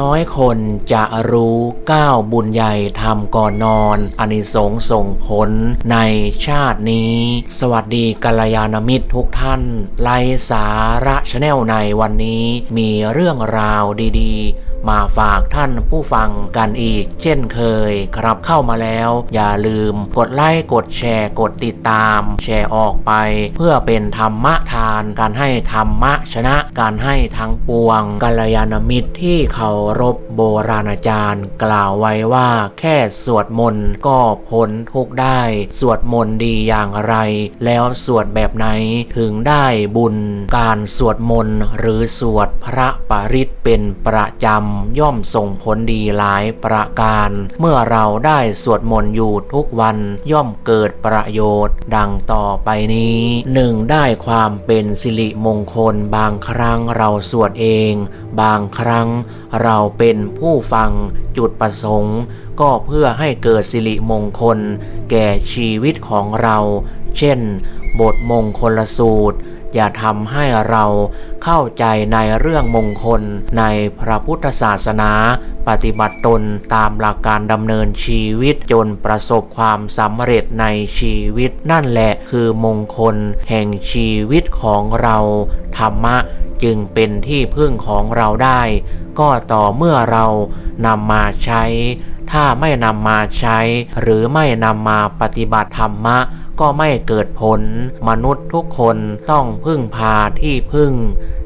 น้อยคนจะรู้ก้าวบุญใหญ่ทำก่อนนอนอานิสงส์ส่งผลในชาตินี้ สวัสดีกัลยาณมิตรทุกท่าน ไลสาระชาแนลในวันนี้มีเรื่องราวดีๆ มาฝากท่านผู้ฟังกันอีก เช่นเคยครับเข้ามาแล้ว อย่าลืมกดไลค์กดแชร์กดติดตาม แชร์ออกไป เพื่อเป็นธรรมทาน การให้ธรรมะชนะการให้ทั้งปวงกัลยาณมิตรที่เคารพโบราณอาจารย์ กล่าวไว้ว่าแค่สวดมนต์ก็พ้นทุกได้ สวดมนต์ดีอย่างไร แล้วสวดแบบไหนถึงได้บุญ การสวดมนต์หรือสวดพระปริตเป็นประจำย่อมส่งผลดีหลายประการ เมื่อเราได้สวดมนต์อยู่ทุกวันย่อมเกิดประโยชน์ ดังต่อไปนี้หนึ่งได้ความเป็นสิริมงคลบางครั้งเราสวดเอง บางครั้งเราเป็นผู้ฟังจุดประสงค์ ก็เพื่อให้เกิดสิริมงคล แก่ชีวิตของเรา เช่น บทมงคลสูตร อย่าทำให้เรา เข้าใจในเรื่องมงคลในพระพุทธศาสนา ปฏิบัติตนตามหลักการดำเนินชีวิตจนประสบความสำเร็จในชีวิต นั่นแหละคือมงคลแห่งชีวิตของเราธรรมะจึงเป็นที่พึ่งของเราได้ ก็ต่อเมื่อเรานำมาใช้ ถ้าไม่นำมาใช้ หรือไม่นำมาปฏิบัติธรรมะ ก็ไม่เกิดผล มนุษย์ทุกคนต้องพึ่งพาที่พึ่ง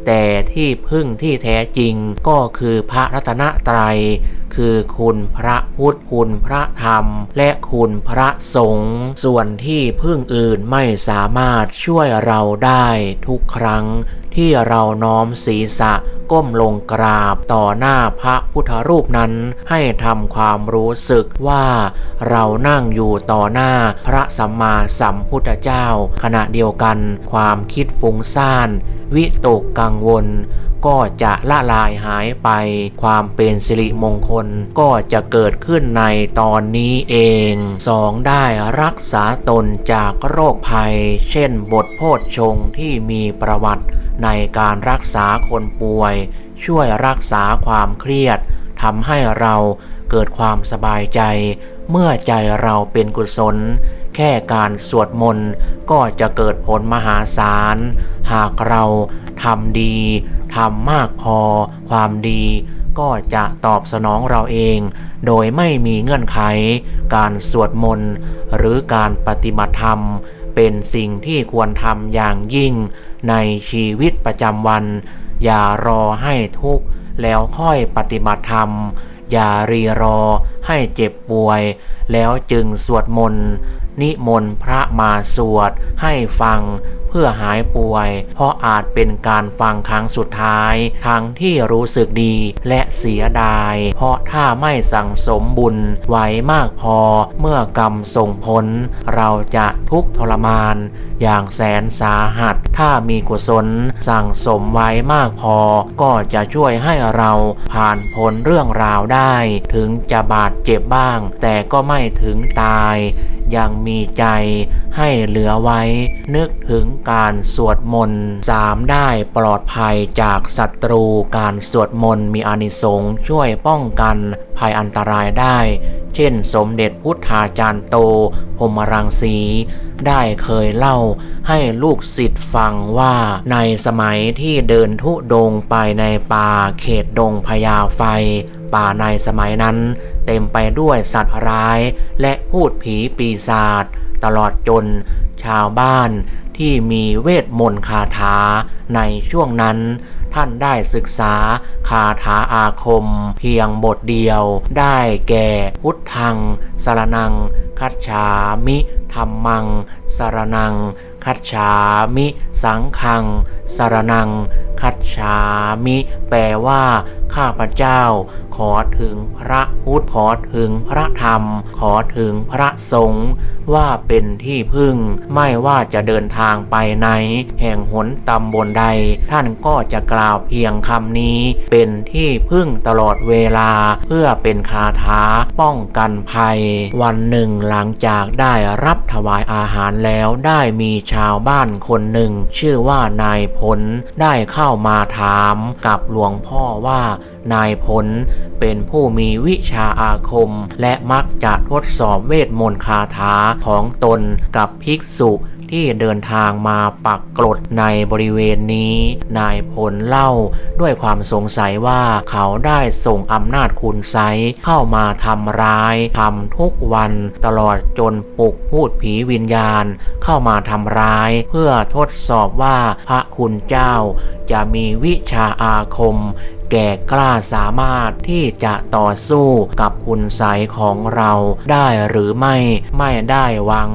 แต่ที่พึ่งที่แท้จริงก็คือพระรัตนตรัย คือคุณพระพุทธคุณพระธรรม และคุณพระสงฆ์ส่วนที่พึ่งอื่นไม่สามารถช่วยเราได้ทุกครั้งที่เราน้อมศีรษะก้มลงกราบต่อหน้าพระ พุทธรูปนั้นให้ทำความรู้สึกว่าเรานั่งอยู่ต่อหน้าพระสัมมาสัมพุทธเจ้า ขณะเดียวกันความคิดฟุ้งซ่าน วิตกกังวลก็จะละลายหายไป ความเป็นสิริมงคลก็จะเกิดขึ้นในตอนนี้เอง 2. ได้รักษาตนจากโรคภัย เช่นบทโพชฌงที่มีประวัติในการรักษาคนป่วย ช่วยรักษาความเครียดทำให้เราเกิดความสบายใจ เมื่อใจเราเป็นกุศล แค่การสวดมนต์ก็จะเกิดผลมหาศาล หากเราทำดีทำมากพอ ความดีก็จะตอบสนองเราเอง โดยไม่มีเงื่อนไข การสวดมนต์หรือการปฏิบัติธรรม เป็นสิ่งที่ควรทำอย่างยิ่งในชีวิตประจำวัน อย่ารอให้ทุกข์แล้วค่อยปฏิบัติธรรม อย่ารีรอให้เจ็บป่วย แล้วจึงสวดมนต์นิมนต์พระมาสวดให้ฟัง เพื่อหายป่วย เพราะอาจเป็นการฟังครั้งสุดท้าย ทั้งที่รู้สึกดีและเสียดาย เพราะถ้าไม่สั่งสมบุญไว้มากพอเมื่อกรรมส่งผล เราจะทุกข์ทรมานอย่างแสนสาหัส ถ้ามีกุศลสั่งสมไว้มากพอ ก็จะช่วยให้เราผ่านพ้นเรื่องราวได้ ถึงจะบาดเจ็บบ้าง แต่ก็ไม่ถึงตาย ยังมีใจให้เหลือไว้ นึกถึงการสวดมนต์สามได้ปลอดภัยจากศัตรูการสวดมนต์มีอานิสงส์ช่วยป้องกันภัยอันตรายได้ เช่นสมเด็จพุทธาจารย์โตพมรังสีได้เคยเล่าให้ลูกศิษย์ฟังว่าในสมัยที่เดินทุดงไปในป่าเขตดงพญาไฟ ป่าในสมัยนั้น เต็มไปด้วยสัตว์ร้าย และพูดผีปีศาจตลอดจน ชาวบ้านที่มีเวทมนต์คาถาในช่วงนั้น ท่านได้ศึกษาคาถาอาคม เพียงบทเดียว ได้แก่พุทธังสารนัง คัจฉามิธรรมังสารนัง คัจฉามิ สังฆังสารนัง คัจฉามิ แปลว่า ข้าพเจ้า ขอถึงพระพุทธขอถึงพระธรรม ขอถึงพระสงฆ์ ว่าเป็นที่พึ่ง ไม่ว่าจะเดินทางไปไหนแห่งหนตำบลใด ท่านก็จะกล่าวเพียงคำนี้ เป็นที่พึ่งตลอดเวลาเพื่อเป็นคาถาป้องกันภัย วันหนึ่งหลังจากได้รับถวายอาหารแล้วได้มีชาวบ้านคนหนึ่ง ชื่อว่านายผลได้เข้ามาถามกับหลวงพ่อว่านายผลเป็นผู้มีวิชาอาคม และมักจะทดสอบเวทมนต์คาถาของตนกับภิกษุที่เดินทางมาปักกรดในบริเวณนี้ นายผลเล่าด้วยความสงสัยว่าเขาได้ส่งอำนาจคุณไซเข้ามาทำร้ายทำทุกวันตลอดจนปลุกพูดผีวิญญาณ เข้ามาทำร้าย เพื่อทดสอบว่าพระคุณเจ้าจะมีวิชาอาคม แก่กล้าสามารถที่จะต่อสู้กับคุณไสยของเราได้หรือไม่ไม่ได้หวัง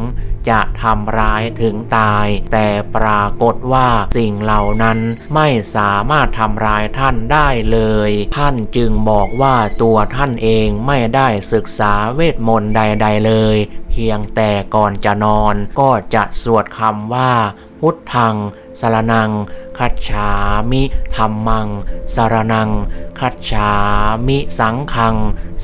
จะทำร้ายถึงตาย แต่ปรากฏว่าสิ่งเหล่านั้นไม่สามารถทำร้ายท่านได้เลย ท่านจึงบอกว่าตัวท่านเองไม่ได้ศึกษาเวทมนต์ใด ๆ เลย เพียงแต่ก่อนจะนอนก็จะสวดคำว่า พุทธังสรนัง คัจฉามิธรรมัง สารนัง คัจฉามิสังฆัง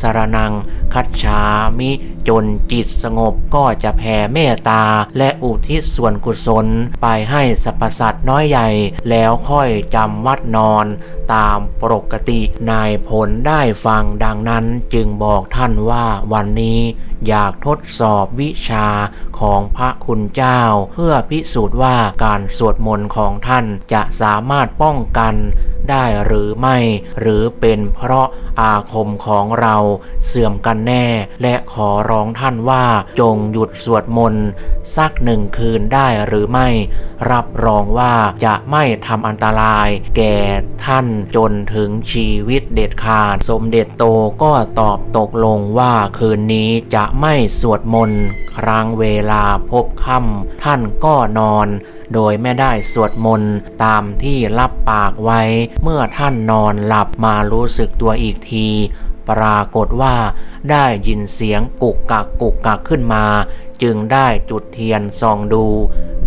สารนัง คัจฉามิจนจิตสงบก็จะแผ่เมตตา และอุทิศส่วนกุศลไปให้สรรพสัตว์น้อยใหญ่ แล้วค่อยจำวัดนอนตามปกตินายผลได้ฟังดังนั้นจึงบอกท่านว่าวันนี้ อยากทดสอบวิชาของพระคุณเจ้า เพื่อพิสูจน์ว่าการสวดมนต์ของท่านจะสามารถป้องกัน ได้หรือไม่ หรือเป็นเพราะอาคมของเราเสื่อมกันแน่ และขอร้องท่านว่าจงหยุดสวดมนต์สักหนึ่งคืนได้หรือไม่ รับรองว่าจะไม่ทำอันตราย แก่ท่านจนถึงชีวิตเด็ดขาด สมเด็จโตก็ตอบตกลงว่าคืนนี้จะไม่สวดมนต์ครั้งเวลาพบค่ำท่านก็นอน โดยไม่ได้สวดมนต์ตามที่รับปากไว้ เมื่อท่านนอนหลับมารู้สึกตัวอีกที ปรากฏว่าได้ยินเสียงกุกกักกุกกักขึ้นมา จึงได้จุดเทียนส่องดู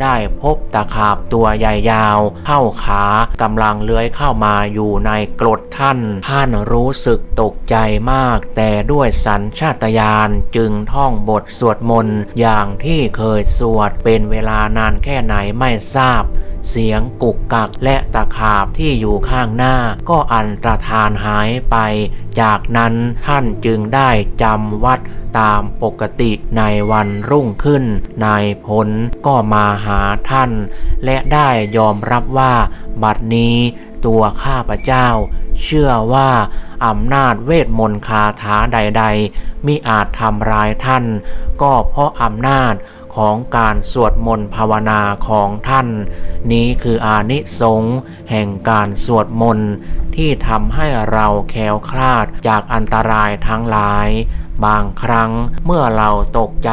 ได้พบตะขาบตัวใหญ่ยาวเข้าขากำลังเลื้อยเข้ามาอยู่ในกรดท่าน ท่านรู้สึกตกใจมาก แต่ด้วยสัญชาตญาณจึงท่องบทสวดมนต์อย่างที่เคยสวดเป็นเวลานานแค่ไหนไม่ทราบเสียงกุกกักและตะขาบที่อยู่ข้างหน้า ก็อันตรธานหายไป จากนั้นท่านจึงได้จำวัด ตามปกติในวันรุ่งขึ้น นายผลก็มาหาท่าน และได้ยอมรับว่าบัดนี้ตัวข้าพเจ้า เชื่อว่าอำนาจเวทมนต์คาถาใด ๆ มิอาจทำร้ายท่าน ก็เพราะอำนาจของการสวดมนต์ภาวนาของท่าน นี้คืออานิสงส์แห่งการสวดมนต์ที่ทำให้เราแคล้วคลาดจากอันตรายทั้งหลาย บางครั้งเมื่อเราตกใจ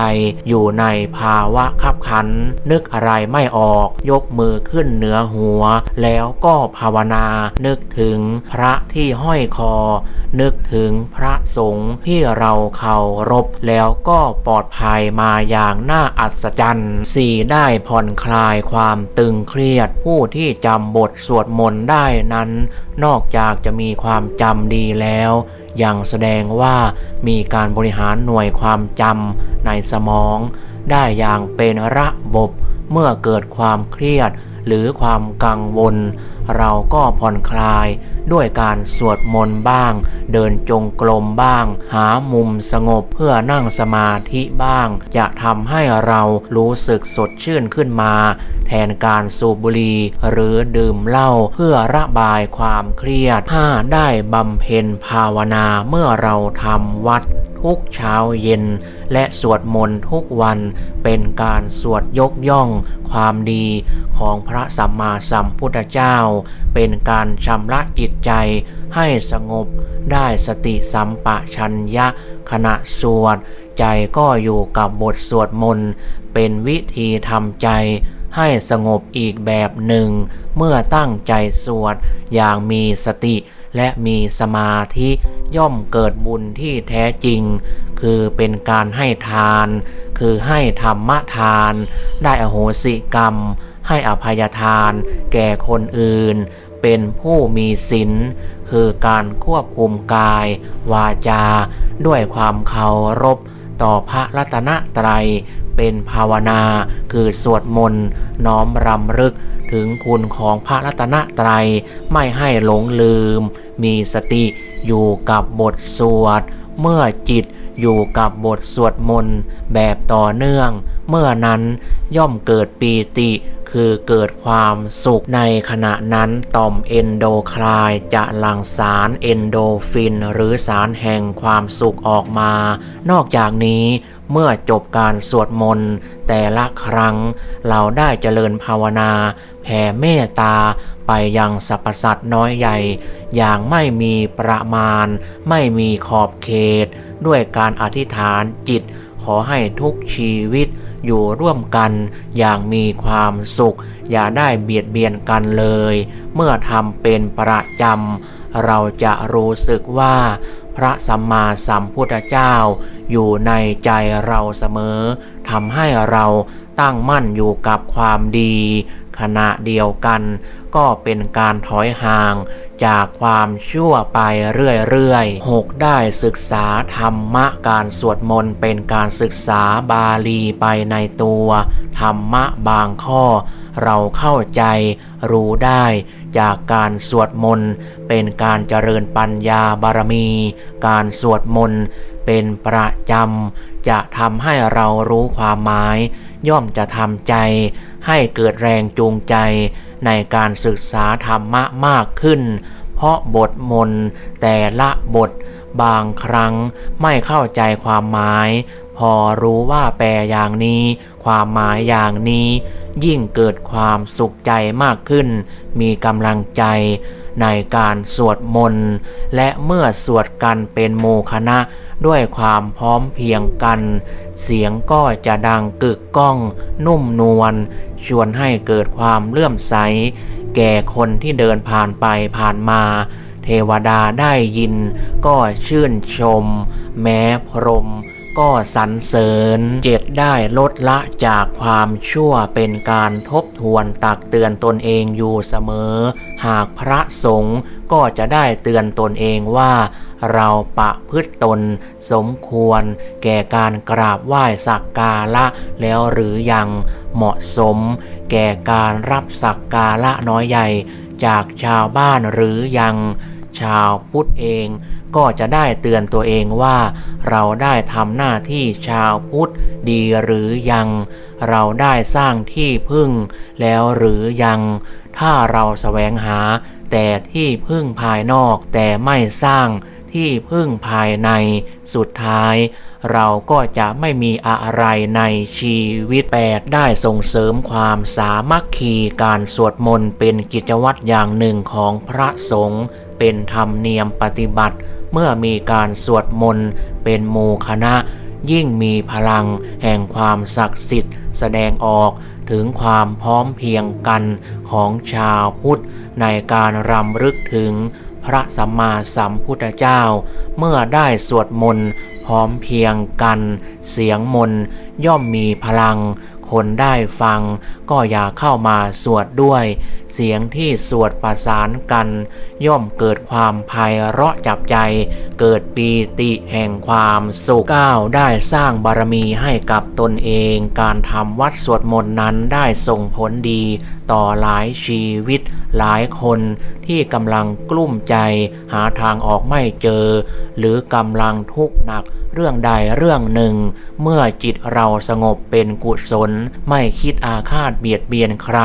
อยู่ในภาวะขับขัน นึกอะไรไม่ออกยกมือขึ้นเหนือหัว แล้วก็ภาวนานึกถึงพระที่ห้อยคอ นึกถึงพระสงฆ์ที่เราเคารพแล้วก็ปลอดภัยมาอย่างน่าอัศจรรย์สี่ได้ผ่อนคลายความตึงเครียดผู้ที่จำบทสวดมนต์ได้นั้น นอกจากจะมีความจำดีแล้ว ยังแสดงว่ามีการบริหารหน่วยความจำในสมอง ได้อย่างเป็นระบบเมื่อเกิดความเครียดหรือความกังวล เราก็ผ่อนคลาย ด้วยการสวดมนต์บ้าง เดินจงกรมบ้าง หามุมสงบเพื่อนั่งสมาธิบ้าง จะทำให้เรารู้สึกสดชื่นขึ้นมา แทนการสูบบุหรี่หรือดื่มเหล้าเพื่อระบายความเครียดถ้าได้บำเพ็ญภาวนาเมื่อเราทำวัด ทุกเช้าเย็น และสวดมนต์ทุกวันเป็นการสวดยกย่องความดีของพระสัมมาสัมพุทธเจ้า เป็นการชำระจิตใจให้สงบได้สติสัมปชัญญะขณะสวด ใจก็อยู่กับบทสวดมนต์ เป็นวิธีทำใจให้สงบอีกแบบหนึ่ง เมื่อตั้งใจสวดอย่างมีสติและมีสมาธิ ย่อมเกิดบุญที่แท้จริง คือเป็นการให้ทาน คือให้ธรรมทาน ได้อโหสิกรรม ให้อภัยทาน แก่คนอื่น เป็นผู้มีศีลคือการควบคุมกาย วาจา ด้วยความเคารพ ต่อพระรัตนตรัย เป็นภาวนา คือสวดมนต์น้อมรำลึกถึงคุณของพระรัตนตรัย ไม่ให้หลงลืม มีสติ อยู่กับบทสวด เมื่อจิตอยู่กับบทสวดมนต์แบบต่อเนื่อง เมื่อนั้นย่อมเกิดปีติคือเกิดความสุขในขณะนั้นต่อมเอนโดคลายจะหลั่งสารเอนโดฟิน หรือสารแห่งความสุขออกมา นอกจากนี้เมื่อจบการสวดมนต์แต่ละครั้ง เราได้เจริญภาวนา แผ่เมตตา ไปยังสรรพสัตว์น้อยใหญ่ อย่างไม่มีประมาณ ไม่มีขอบเขต ด้วยการอธิษฐานจิต ขอให้ทุกชีวิตอยู่ร่วมกันอย่างมีความสุข อย่าได้เบียดเบียนกันเลย เมื่อทำเป็นประจำ เราจะรู้สึกว่า พระสัมมาสัมพุทธเจ้า อยู่ในใจเราเสมอทำให้เราตั้งมั่นอยู่กับความดี ขณะเดียวกัน ก็เป็นการถอยห่างจากความชั่วไปเรื่อยๆ 6. ได้ศึกษาธรรมะการสวดมนต์เป็นการศึกษาบาลีไปในตัว ธรรมะบางข้อ เราเข้าใจรู้ได้จากการสวดมนต์เป็นการเจริญปัญญาบารมี การสวดมนต์เป็นประจำจะทำให้เรารู้ความหมาย ย่อมจะทำใจให้เกิดแรงจูงใจ ในการศึกษาธรรมะมากขึ้น เพราะบทมนต์แต่ละบทบางครั้งไม่เข้าใจความหมาย พอรู้ว่าแปลอย่างนี้ ความหมายอย่างนี้ ยิ่งเกิดความสุขใจมากขึ้น มีกำลังใจในการสวดมนต์ และเมื่อสวดกันเป็นโมคณะด้วยความพร้อมเพียงกัน เสียงก็จะดังกึกก้อง นุ่มนวล วนให้เกิดความเลื่อมใส แก่คนที่เดินผ่านไปผ่านมา เทวดาได้ยิน ก็ชื่นชม แม้พรมก็สรรเสริญเจ็ดได้ลดละจากความชั่วเป็นการทบทวนตักเตือนตนเองอยู่เสมอ หากพระสงฆ์ก็จะได้เตือนตนเองว่า เราปะพฤติตน สมควรแก่การกราบไหว้สักการะแล้วหรือยังเหมาะสม แก่การรับสักการะน้อยใหญ่ จากชาวบ้านหรือยัง ชาวพุทธเองก็จะได้เตือนตัวเองว่า เราได้ทำหน้าที่ชาวพุทธดีหรือยัง เราได้สร้างที่พึ่งแล้วหรือยัง ถ้าเราแสวงหาแต่ที่พึ่งภายนอกแต่ไม่สร้างที่พึ่งภายใน สุดท้าย เราก็จะไม่มีอะไรในชีวิตแปดได้ส่งเสริมความสามัคคีการสวดมนต์เป็นกิจวัตรอย่างหนึ่งของพระสงฆ์เป็นธรรมเนียมปฏิบัติ เมื่อมีการสวดมนต์เป็นหมู่คณะ ยิ่งมีพลังแห่งความศักดิ์สิทธิ์แสดงออกถึงความพร้อมเพียงกันของชาวพุทธในการรำลึกถึง พระสัมมาสัมพุทธเจ้า เมื่อได้สวดมนต์พร้อมเพียงกัน เสียงมนต์ย่อมมีพลัง คนได้ฟังก็อย่าเข้ามาสวดด้วย สียงที่สวดประสานกัน ย่อมเกิดความไพเราะจับใจ เกิดปีติแห่งความสุขก้าวได้สร้างบารมีให้กับตนเอง การทำวัดสวดมนต์นั้นได้ส่งผลดี ต่อหลายชีวิตหลายคนที่กำลังกลุ้มใจ หาทางออกไม่เจอ หรือกำลังทุกข์หนักเรื่องใดเรื่องหนึ่ง เมื่อจิตเราสงบเป็นกุศล ไม่คิดอาฆาตเบียดเบียนใคร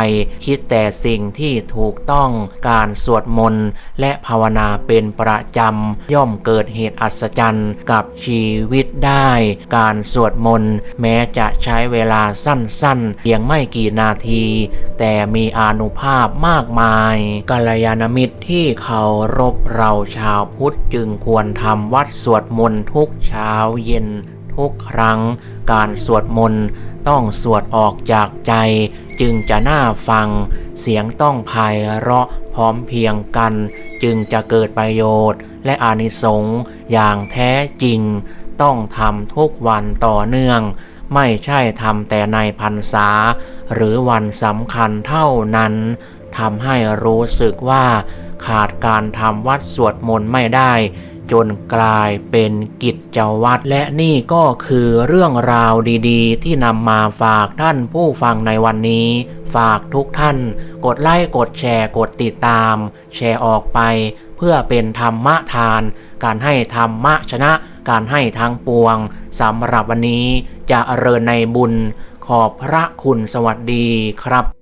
คิดแต่สิ่งที่ถูกต้องการสวดมนต์และภาวนาเป็นประจำ ย่อมเกิดเหตุอัศจรรย์กับชีวิตได้ การสวดมนต์แม้จะใช้เวลาสั้นๆเพียงไม่กี่นาที แต่มีอานุภาพมากมายกัลยาณมิตรที่เคารพเราชาวพุทธจึงควรทำวัดสวดมนต์ทุกเช้าเย็นทุกครั้ง การสวดมนต์ต้องสวดออกจากใจจึงจะน่าฟัง เสียงต้องไพเราะพร้อมเพียงกัน จึงจะเกิดประโยชน์ และอานิสงส์อย่างแท้จริง ต้องทำทุกวันต่อเนื่อง ไม่ใช่ทำแต่ในพรรษา หรือวันสำคัญเท่านั้นทำให้รู้สึกว่า ขาดการทำวัดสวดมนต์ไม่ได้ จนกลายเป็นกิจวัตรและนี่ก็คือเรื่องราวดีๆ ที่นำมาฝากท่านผู้ฟังในวันนี้ ฝากทุกท่าน กดไลค์กดแชร์กดติดตาม แชร์ออกไป เพื่อเป็นธรรมทาน การให้ธรรมะชนะ การให้ทางปวงสำหรับวันนี้จะเริญในบุญขอบพระคุณสวัสดีครับ